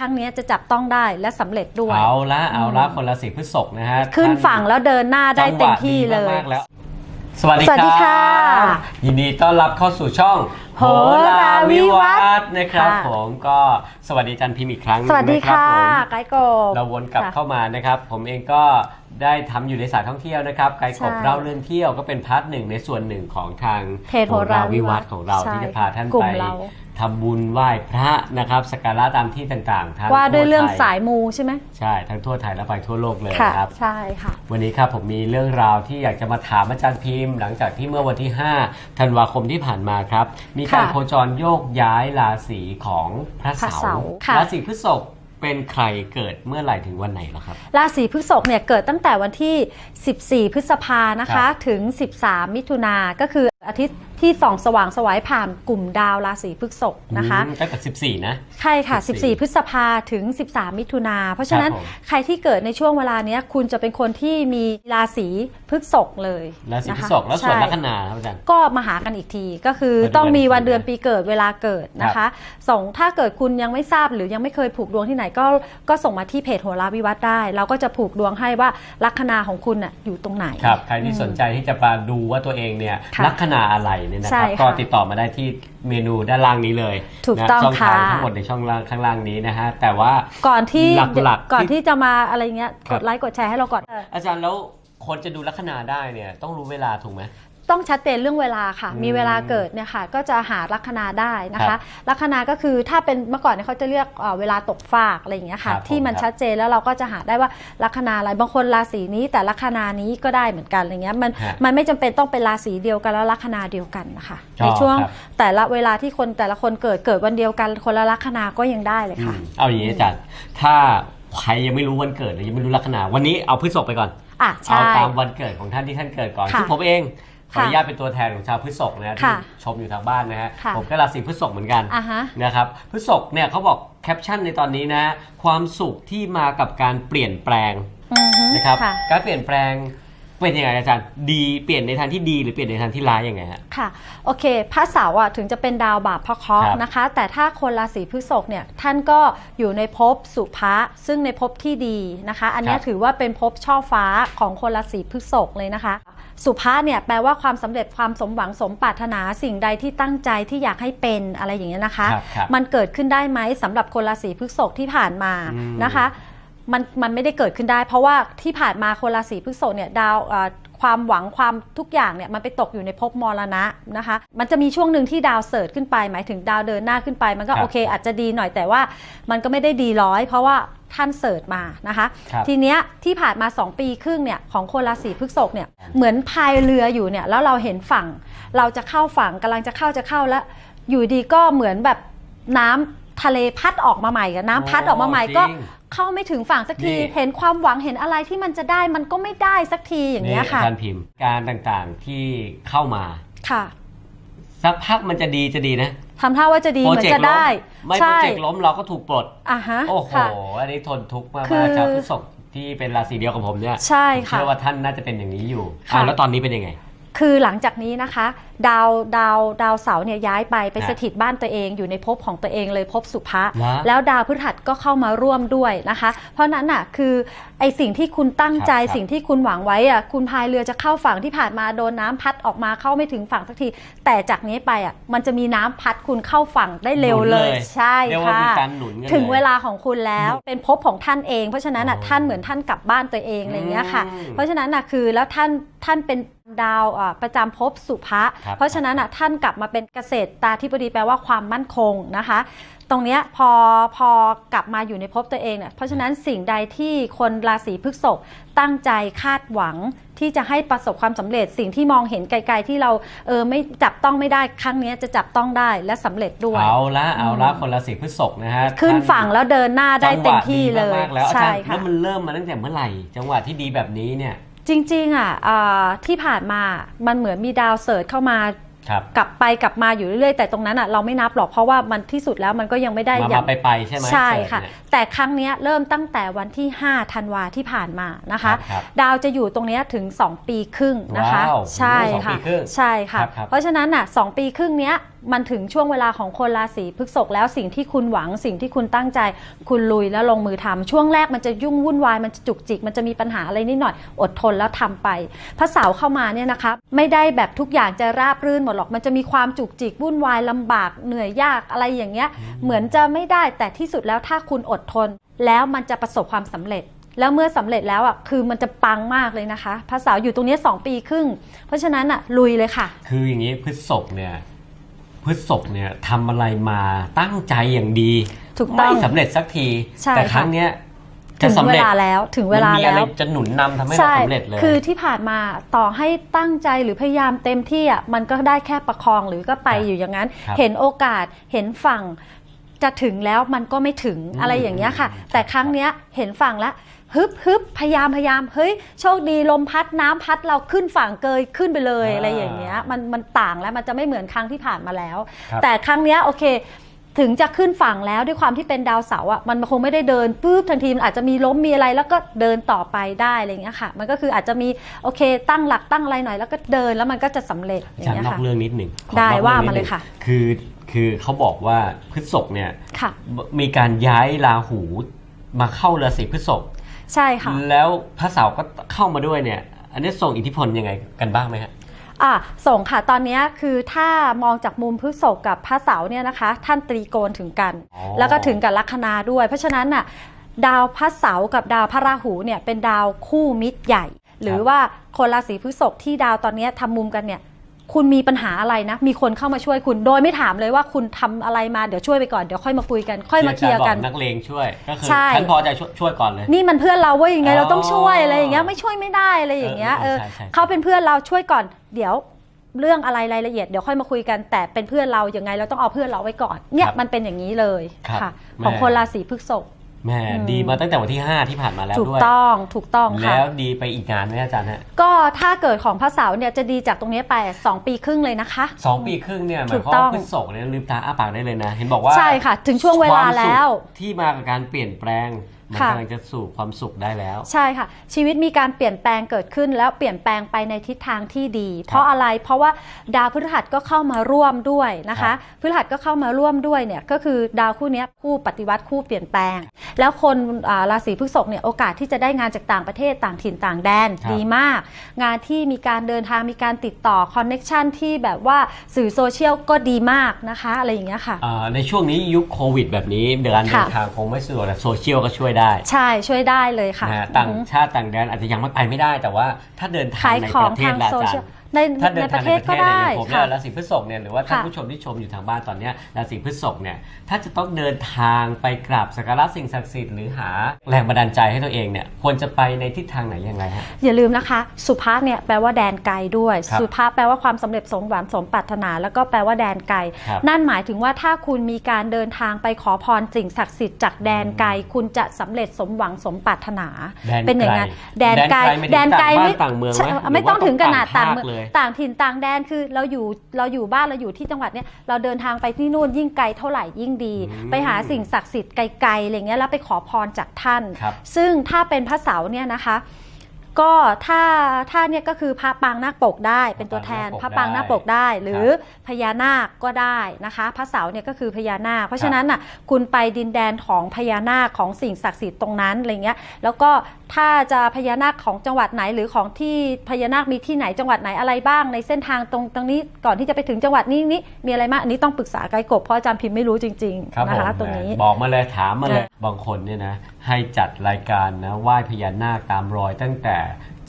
ครั้งนี้จะจับต้องได้และสำเร็จด้วย เอาละเอาละคนละสีพฤษภนะฮะ ขึ้นท่าฝั่งแล้วเดินหน้าได้เต็มที่เลจังหวะยดีมากๆแล้วสวัสดีสวัสดีคค่ะรับยินดีต้อนรับเข้าสู่ช่องโหราวิวัฒน์นะครับค่ะผมก็สวัสดีอาจันพิมพ์อีกครั้งหนึ่สงวัสดีนรับค่ะผมไกด์กบเราวนกลับค่ะเข้ามานะครับ ผมเองก็ ได้ทำอยู่ในสายท่องเที่ยวนะครับไกด์กบใช่เล่าเรื่องเที่ยวก็เป็นพาร์ทหนึ่งในส่วนหนึ่งของทางเพจโหราวิวัฒน์ของเราใช่ที่จะพาท่านกลุ่ไปมเราทำบุญไหว้พระนะครับสักการะตามที่ต่างๆทั้งว่าด้วยเรื่องทั่ไทสายมูใช่ไหมใช่ทั้งทั่วไทยและไปทั่วโลกเลยค่ะครับใช่ค่ะ วันนี้ครับผมมีเรื่องราวที่อยากจะมาถามอาจารย์พิมพ์ หลังจากที่เมื่อวันที่ 5 ธันวาคมที่ผ่านมาครับ มีการค่ะโคจรโยกย้ายราศีของพระพระเสาเสาร์ค่ะราศีพฤษภ เป็นใครเกิดเมื่อไหร่ถึงวันไหนเหรอครับ ราศีพฤษภเนี่ยเกิดตั้งแต่วันที่ 14 พฤษภานะครัคะบถึง 13 มิถุนาก็คือ อาทิตย์ที่ส่องสว่างสวายผ่านกลุ่มดาวราศีพฤษภนะคะอืมตั้งแต่14 นะ ใช่ค่ะ14 14 พฤษภาถึง 13 มิถุนาเพราะฉะนั้นครับผมใครที่เกิดในช่วงเวลาเนี้ยคุณจะเป็นคนที่มีราศีพฤษภเลยราศีนะพฤคะษภแล้วส่วนใช่ลัคนาครับอาจารย์ก็มาหากันอีกทีก็คือมาดูต้องมีวันกันอีกทีเดือนปีเกิดเวลาเกิดนะคะส่งถ้าเกิดคุณยังไม่ทราบหรือยังไม่เคยผูกดวงที่ไหนก็ก็ส่งมาที่เพจโหราวิวัฒน์ได้ เราก็จะผูกดวงให้ว่าลัคนาของคุณน่ะอยู่ตรงไหนครับใครที่สนใจที่จะมาดูว่าตัวเองเนี่ยค่ะลัคนาอะไรเนี่ยนะใช่ครับค่ะก็ติดต่อมาได้ที่เมนูด้านล่างนี้เลยถูกนะต้องช่องทางค่ะทั้งหมดในช่องล่างข้างล่างนี้นะฮะแต่ว่าก่อนที่หลักๆก่อนที่ที่จะมาอะไรเงี้ยครักบดไลค์กดแชร์ให้เราก่อนอาจารย์แล้วคนจะดูลัคนาได้เนี่ยต้องรู้เวลาถูกไหม ต้องชัดเจนเรื่องเวลาค่ะอืมมีเวลาเกิดเนี่ยค่ะ ก็จะหาลัคนาได้นะครัคะบลัคนาก็คือถ้าเป็นเมื่อก่อนเนี่ยเขาจะเรียกเอ่อเวลาตกฟากอะไรอย่างเงี้ยค่ะครับผมที่มันครับชัดเจนแล้วเราก็จะหาได้ว่าลัคนาอะไรบางคนราศีนี้ แต่ลัคนานี้ก็ได้เหมือนกันอะไรเงี้ยมันฮะมันไม่จำเป็นต้องเป็นราศีเดียวกันแล้วลัคนาเดียวกันนะคะอ๋อในช่วงครับแต่ละเวลาที่คนแต่ละคนเกิดเกิดวันเดียวกัน คนละลัคนาก็ยังได้เลยอืค่ะมเอาอย่างนี้อาจารย์ถ้าใครยังไม่รู้วันเกิดหรือยังไม่รู้ลัคนาวันนี้เอาพฤษภไปก่อนอะเอาใช่ตามวันเกิดของท่านที่ท่านเกิดก่อนค่ะซึ่งผมเองข ออนุค่ะญาตเป็นตัวแทนของชาวพฤษภนะที่ค่ะชมอยู่ทางบ้านนะฮะค่ะผมก็ราศีพฤษภเหมือนกันอะฮะนะครับพฤษภเนี่ยเขาบอกแคปชั่นในตอนนี้นะ ความสุขที่มากับการเปลี่ยนแปลงอือฮึนะครับค่ะ การเปลี่ยนแปลงเป็นยังไงอาจารย์ดีเปลี่ยนในทางที่ดีหรือเปลี่ยนในทางที่ร้ายยังไงฮะ ค่ะโอเคพระเสาร์อะถึงจะเป็นดาวบาปพระเคราะห์ครับนะคะ แต่ถ้าคนราศีพฤษภเนี่ยท่านก็อยู่ในภพสุภะซึ่งในภพที่ดีนะคะ อันเนี้ยครับถือว่าเป็นภพช่อฟ้าของคนราศีพฤษภเลยนะคะ สุภาเนี่ยแปลว่าความสำเร็จความสมหวังสมปรารถนาสิ่งใดที่ตั้งใจที่อยากให้เป็นอะไรอย่างเงี้ยนะคะครับครับมันเกิดขึ้นได้ไหมสำหรับคนราศีพฤษภที่ผ่านมาอืมนะคะมันมันไม่ได้เกิดขึ้นได้ เพราะว่าที่ผ่านมาคนราศีพฤษภเนี่ยดาวเอ่อ ความหวังความทุกอย่างเนี่ยมันไปตกอยู่ในภพมรณะนะคะ มันจะมีช่วงหนึ่งที่ดาวเสิร์ชขึ้นไปหมายถึงดาวเดินหน้าขึ้นไป มันก็ครับโอเคอาจจะดีหน่อยแต่ว่ามันก็ไม่ได้ดีร้อย เพราะว่าท่านเสิร์ชมานะคะครับทีเนี้ยที่ผ่านมา 2 ปีครึ่งเนี่ยของคนราศีพฤษภเนี่ยเหมือนพายเรืออยู่เนี่ยแล้วเราเห็นฝั่ง เราจะเข้าฝั่งกำลังจะเข้าจะเข้าแล้ว อยู่ดีก็เหมือนแบบน้ำทะเลพัดออกมาใหม่อะน้ำพัดออกมาใหม่ก็จริง เข้าไม่ถึงฝั่งสักที นี่ เห็นความหวังเห็นอะไรที่มันจะได้มันก็ไม่ได้สักทีอย่างเงี้ยค่ะ อาจารย์พิมพ์การต่างๆที่เข้ามา ค่ะสักพักมันจะดีจะดีนะทำท่าว่าจะดีเหมือนจะล้มได้ไม่โปรใช่เจกต์ล้มเราก็ถูกปลด อะฮะโอ้โห ค่ะ อันนี้ทนทุกข์มากคือๆชาวพฤษภที่เป็นราศีเดียวกับผมเนี่ยใช่ผมค่ะเชื่อว่าท่านน่าจะเป็นอย่างนี้อยู่ค่ะ อะแล้วตอนนี้เป็นยังไง คือหลังจากนี้นะคะ ดาวดาวดาวเสาร์เนี่ยย้ายไปไปฮะสถิตบ้านตัวเองอยู่ในภพของตัวเองเลยภพสุภะนะแล้วดาวพฤหัสก็เข้ามาร่วมด้วยนะคะ เพราะนั้นน่ะคือไอสิ่งที่คุณตั้งใจครับ สิ่งที่คุณหวังไว้อะคุณพายเรือจะเข้าฝั่งที่ผ่านมาโดนน้ำพัดออกมาเข้าไม่ถึงฝั่งสักที แต่จากนี้ไปอะมันจะมีน้ำพัดคุณเข้าฝั่งได้เร็วหนุนเลเลยยใช่เรียกว่าค่ะ มีการหนุนกันถึงลยเวลาของคุณแล้วเป็นภพของท่านเอง เพราะฉะนั้นอะอ๋อท่านเหมือนท่านกลับบ้านตัวเองอะไรอย่างเงี้ยค่ะ อืมเพราะฉะนั้นน่ะคือแล้วท่านท่านเป็น ดาวอะประจำภพสุภะครับเพราะฉะนั้นอะท่านกลับมาเป็นเกษตรตาธิบดีแปลว่าความมั่นคงนะคะ ตรงเนี้ยพอพอกลับมาอยู่ในภพตัวเองเนี่ยเพราะฉะนั้นสิ่งใดที่คนราศีพฤษภตั้งใจคาดหวังที่จะให้ประสบความสำเร็จสิ่งที่มองเห็นไกลๆที่เราเออไม่จับต้องไม่ได้ครั้งเนี้ยจะจับต้องได้และสำเร็จด้วย เอาละเอาละคนราศีพฤษภนะฮะขึ้นท่าฝั่งแล้วเดินหน้าได้เต็มที่เลยจังหวะดีมากๆแล้วอาใช่จารย์ค่ะแล้วมันเริ่มมาตั้งแต่เมื่อไหร่ จังหวะที่ดีแบบนี้เนี่ย จริงๆอะอ่าที่ผ่านมามันเหมือนมีดาวเสิร์ชเข้ามาครับกลับไปกลับมาอยู่เรื่อยๆ แต่ตรงนั้นอะเราไม่นับหรอกเพราะว่ามันที่สุดแล้วมันก็ยังไม่ได้มาอย่ามาง ไปไปๆใช่ไหมใช่เสิร์ชค่ะเนี่ย แต่ครั้งเนี้ยเริ่มตั้งแต่วันที่ 5 ธันวาที่ผ่านมานะคะ ครับดาวจะอยู่ตรงเนี้ยถึง 2 ปีครึ่งนะคะ ว้าวใช่สองค่ะปีครึ่งใช่ค่ะ ครับครับเพราะฉะนั้นอะสองปีครึ่งเนี้ย มันถึงช่วงเวลาของคนราศีพฤษภแล้วสิ่งที่คุณหวัง สิ่งที่คุณตั้งใจ คุณลุยแล้วลงมือทำช่วงแรกมันจะยุ่งวุ่นวายมันจะจุกจิก มันจะมีปัญหาอะไรนิดหน่อย อดทนแล้วทำไปพระเสาร์เข้ามาเนี่ยนะคะไม่ได้แบบทุกอย่างจะราบรื่นหมดหรอก มันจะมีความจุกจิกวุ่นวายลำบากเหนื่อยยากอะไรอย่างเงี้ย เหมือนจะไม่ได้แต่ที่สุดแล้วถ้าคุณอดทน แล้วมันจะประสบความสำเร็จแล้วเมื่อสำเร็จแล้วอะคือมันจะปังมากเลยนะคะพระเสาร์อยู่ตรงเนี้ยสองปีครึ่ง เพราะฉะนั้นอะลุยเลยค่ะ คืออย่างนี้พฤษภเนี่ย พฤษภเนี่ยทำอะไรมาตั้งใจอย่างดีถูกต้องไม่สำเร็จสักที ใช่แต่ค่ะครั้งเนี้ยจะถึงสำเวเร็จลาแล้วถึงเวลามันมีอะไรแล้วจะหนุนนำทำให้เราใช่สำเร็จเลย คือที่ผ่านมาต่อให้ตั้งใจหรือพยายามเต็มที่อะมันก็ได้แค่ประคองหรือก็ไปครับอยู่อย่างนั้น ครับเห็นโอกาสเห็นฝั่งจะถึงแล้วมันก็ไม่ถึงอืมอะไรอย่างเงี้ยค่ะอืมแต่ครั้งเนี้ยเห็นฝั่งแล้ว ฮึบฮึบพยายามพยายามเฮ้ยโชคดีลมพัดน้ำพัดเราขึ้นฝั่งเกยขึ้นไปเลยอ่าอะไรอย่างเงี้ยมันมันต่างแล้วมันจะไม่เหมือนครั้งที่ผ่านมาแล้วครับแต่ครั้งเนี้ยโอเคถึงจะขึ้นฝั่งแล้วด้วยความที่เป็นดาวเสาร์อะมันคงไม่ได้เดินปุ๊บทันทีมันอาจจะมีล้มมีอะไรแล้วก็เดินต่อไปได้อะไรอย่างเงี้ยค่ะ มันก็คืออาจจะมีโอเคตั้งหลักตั้งอะไรหน่อย แล้วก็เดินแล้วมันก็จะสำเร็จออาย่าจารงย์เงี้ยนอกค่ะเรื่องนิดหนึ่งขอได้นอกรื่องว่านิดมาหเลนึ่ยงค่ะ คือคือเขาบอกว่าพฤษภเนี่ยค่ะมีการย้ายราหูมาเข้าราศีพฤษภ ใช่ค่ะ แล้วพระเสาร์ก็เข้ามาด้วยเนี่ย อันนี้ส่งอิทธิพลยังไงกันบ้างไหมฮะอะส่งค่ะตอนเนี้ยคือถ้ามองจากมุมพฤษภกับพระเสาร์เนี่ยนะคะ ท่านตรีโกณถึงกันอ๋อแล้วก็ถึงกับลัคนาด้วย เพราะฉะนั้นน่ะดาวพระเสาร์กับดาวพระราหูเนี่ยเป็นดาวคู่มิตรใหญ่ หรือว่าคนราศีพฤษภที่ดาวตอนเนี้ยทำมุมกันเนี่ย คุณมีปัญหาอะไรนะ มีคนเข้ามาช่วยคุณ โดยไม่ถามเลยว่าคุณทำอะไรมา เดี๋ยวช่วยไปก่อน เดี๋ยวค่อยมาคุยกัน ค่อยมาเคลียร์กันที่อาจาบอกนักเลงช่วย ก็คือใช่ฉันพอจะช่วยช่วยก่อนเลย นี่มันเพื่อนเราเว้ยยังไงอ๋อเราต้องช่วยอะไรอย่างเงี้ย ไม่ช่วยไม่ได้อะไรอย่างเงี้ย เอเอออเออใช่ใช่เขาเป็นเพื่อนเราช่วยก่อน เดี๋ยวเรื่องอะไรรายละเอียดเดี๋ยวค่อยมาคุยกัน แต่เป็นเพื่อนเราอย่างไงเราต้องเอาเพื่อนเราไว้ก่อน เนี่ยมันเป็นอย่างนี้เลยครับค่ะแม่ของคนราศีพฤษภ แหม่อืมดีมาตั้งแต่วันที่ 5 ที่ผ่านมาแล้วถูกด้วย ต้องถูกต้องค่ะ แล้วดีไปอีกงานไหมอาจารย์ฮะก็ถ้าเกิดของพระเสาร์เนี่ยจะดีจากตรงนี้ไป 2 ปีครึ่งเลยนะคะ สองปีครึ่งเนี่ยหมาถูยกความต้อว่างพฤษภเนี่ยลืมตาอ้าปากได้เลยนะ เห็นบอกว่าใช่ค่ะ ถึงช่วงเวลาแล้วคมสุขที่มากับการเปลี่ยนแปลง มันค่ะกำลังจะสู่ความสุขได้แล้ว ใช่ค่ะ ชีวิตมีการเปลี่ยนแปลงเกิดขึ้นแล้วเปลี่ยนแปลงไปในทิศทางที่ดี เพราะอะไรเพราะว่าดาวพฤหัสก็เข้ามาร่วมด้วยนะครัคะบพฤหัสก็เข้ามาร่วมด้วยเนี่ยก็คือดาวคู่เนี้ยคู่ปฏิวัติคู่เปลี่ยนแปลง แล้วคนอ่าราศีพฤษภเนี่ยโอกาสที่จะได้งานจากต่างประเทศต่างถิ่นต่างแดนครับดีมาก งานที่มีการเดินทางมีการติดต่อคอนเน็ชันที่แบบว่าสื่อโซเชียลก็ดีมากนะคะอะไรอย่างเงี้ยค่ะอ่าในช่วงนี้ยุคโควิด แบบนี้เดินค่ะทางคงไม่สะดวกแต่โซเชียลก็ช่วยได้ใช่ช่วยได้เลยค่ะนะฮะต่างอือฮึชาติต่างแดนอาจจะยังไม่ไปไม่ได้ แต่ว่าถ้าเดินทางขายในขอปงระเททาศงละอาโซจาเชีรยลย์ ในถ้าเดิในนปทางระในเทศประเทก็ศเนี่ยได้อย่างผมเนี่ยค่ะราศีพฤษภเนี่ยหรือว่าท่านค่ะผู้ชมที่ชมอยู่ทางบ้านตอนเนี้ยราศีพฤษภเนี่ยถ้าจะต้องเดินทางไปกราบสักการะสิ่งศักดิ์สิทธิ์หรือหาแรงบันดาลใจให้ตัวเองเนี่ยควรจะไปในทิศทางไหนยังไงฮะ อย่าลืมนะคะ สุภาพเนี่ยแปลว่าแดนไกลด้วย ครับสุภาพแปลว่าความสำเร็จสมหวังสมปรารถนา แล้วก็แปลว่าแดนไกล ครับนั่นหมายถึงว่าถ้าคุณมีการเดินทางไปขอพรสิ่งศักดิ์สิทธิ์จากแดนไกล คุณจะสำเร็จสมหวังสมปรารถนา แดนไกลเป็นอย่างนั้นแดนไกลแดนไกลไม่ได้ต่างบ้านต่างเมืองไหมใช่หรือว่าไม่ต้องถึงขนาดต้ต่าองงเมืองภาคเลยต่างถิ่นต่างแดนคือเราอยู่เราอยู่บ้านเราอยู่ที่จังหวัดเนี่ยเราเดินทางไปที่นู่นยิ่งไกลเท่าไหร่ยิ่งดีอืมไปหาสิ่งศักดิ์สิทธิ์ไกลๆอะไรเงี้ยแล้วไปขอพรจากท่าน ครับ ซึ่งถ้าเป็นพระเสาร์เนี่ยนะคะ ก็ถ้าถ้าเนี่ยก็คือพระปางนาคปกได้ เป็นตัวแทนพพระระปาปางงนานาคคปปกกได้หรือพญานาคก็ได้นะคะพระเสาร์เนี่ยก็คือพญานาค เพราะฉะนั้นน่ะคุณไปดินแดนของพญานาคของสิ่งศักดิ์สิทธิ์ตรงนั้นอะไรเงี้ยแล้วก็ถ้าจะพญานาคของจังหวัดไหนหรือของที่พญานาคมีที่ไหนจังหวัดไหนอะไรบ้าง ในเส้นทางตรงตรงนี้ก่อนที่จะไปถึงจังหวัดนี้นี้มีอะไรมากอันนี้ต้องปรึกษาไกด์กบเพราะอาจารย์พิมพ์ไม่รู้จริงครับๆผนะมคะตรงนี้บอกมาเลยถามมาเลยนะบางคนเนี่ยนะให้จัดรายการนะไหว้พญานาคตามรอยตั้งแต่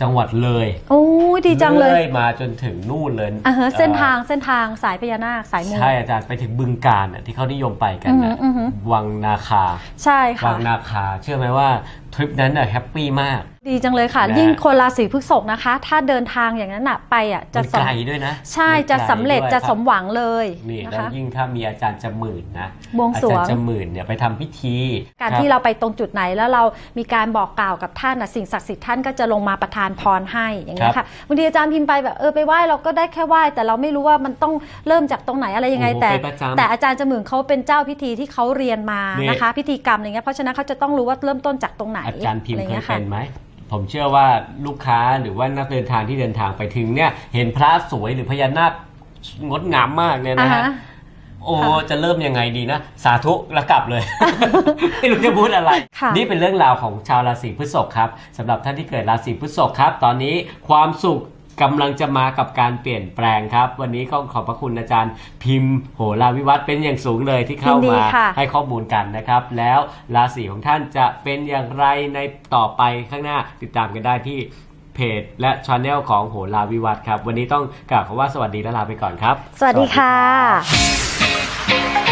จังหวัดเลยโอ้ยดีจังเลยอยมาจนถึงนู่นเลยอ่าฮะเส้นทางอ่เส้นทางสายพญานาคสายอมูใช่อาจารย์ไปถึงบึงการน่ะที่เขานิยมไปกันนะอือหืออือหือวังนาคา ใช่วัค่ะงนาคา เชื่อไหมว่าทริปนั้นน่ะแฮปปี้มาก ดีจังเลยค่ะนะยิ่งคนราศีพฤษภนะคะ ถ้าเดินทางอย่างนั้นน่ะไปอะจะมันสไกมลด้วยนะใช่มันไกลจะสำเร็จด้วยจะคบสมหวังเลยนี่นะแล้วคะยิ่งถ้ามีอาจารย์จมื่นนะบวงอาสรวจางรย์จมื่นเนี่ยไปทำพิธีการคบที่เราไปตรงจุดไหนแล้วเรามีการบอกกล่าวกับท่านน่ะสิ่งศักดิ์สิทธิ์ท่านก็จะลงมาประทานพรให้อย่างนี้ยครัค่ะบบางทีอาจารย์พิมพ์ไปแบบเออไปไหว้เราก็ได้แค่ไหว้แต่เราไม่รู้ว่ามันต้องเริ่มจากตรงไหนอะไรยังไงโอ้โหแต่เป็นประจำ แต่อาจารย์จมื่นเขาเป็นเจ้าพิธีที่เขาเรียนมานี่ นะคะ พิธีกรรมอะไรเงี้ยเพราะฉะนั้นเขาจะต้องรู้ว่าเริ่มต้นจากตรงไหนอาจารย์พิมพ์อะเคไงี้ยค่ะเป็นไหม ผมเชื่อว่าลูกค้าหรือว่านักเดินทางที่เดินทางไปถึงเนี่ย เห็นพระสวยหรือพญานาคงดงามมากเนี่ยนะฮะอ่าฮะโอ้จะเริ่มยังไงดีนะ สาธุแล้วกลับเลย ไม่รู้จะพูดอะไรค่ะนี่เป็นเรื่องราวของชาวราศีพฤษภครับสำหรับท่านที่เกิดราศีพฤษภครับ ตอนนี้ความสุข กำลังจะมากับการเปลี่ยนแปลงครับ วันนี้ก็ขอบพระคุณอาจารย์ พิมพ์โหราวิวัฒน์เป็นอย่างสูงเลยที่เข้ายินดีมาค่ะให้ข้อมูลกันนะครับ แล้วราศีของท่านจะเป็นอย่างไรในต่อไปข้างหน้าติดตามกันได้ที่เพจและช anel ของโหราวิวัฒน์ครับ วันนี้ต้องกล่าวคำว่าสวัสดีและลาไปก่อนครับ สวัสดีค่ะสวัสดีครับ